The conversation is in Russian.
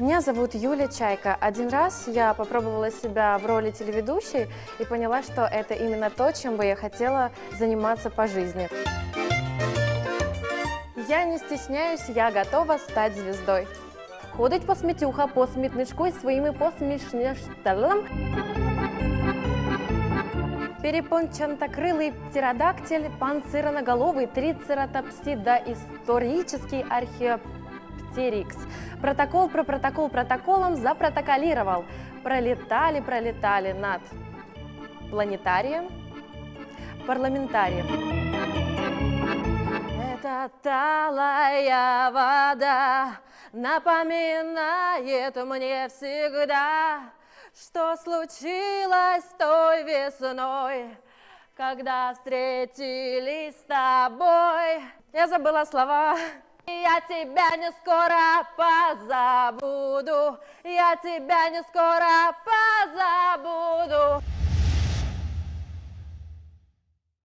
Меня зовут Юля Чайка. Один раз я попробовала себя в роли телеведущей и поняла, что это именно то, чем бы я хотела заниматься по жизни. Я не стесняюсь, я готова стать звездой. Ходить посмітюха по смітничку і своїми посмішняшталом. Перепончатокрылый птеродактиль, панцирноголовый трицератопсида, исторический археоптерикс. Протокол про протокол протоколом запротоколировал. Пролетали, пролетали над планетарием, парламентарием. Это талая вода напоминает мне всегда, что случилось той весной, когда встретились с тобой. Я забыла слова. Я тебя не скоро позабуду, я тебя не скоро позабуду.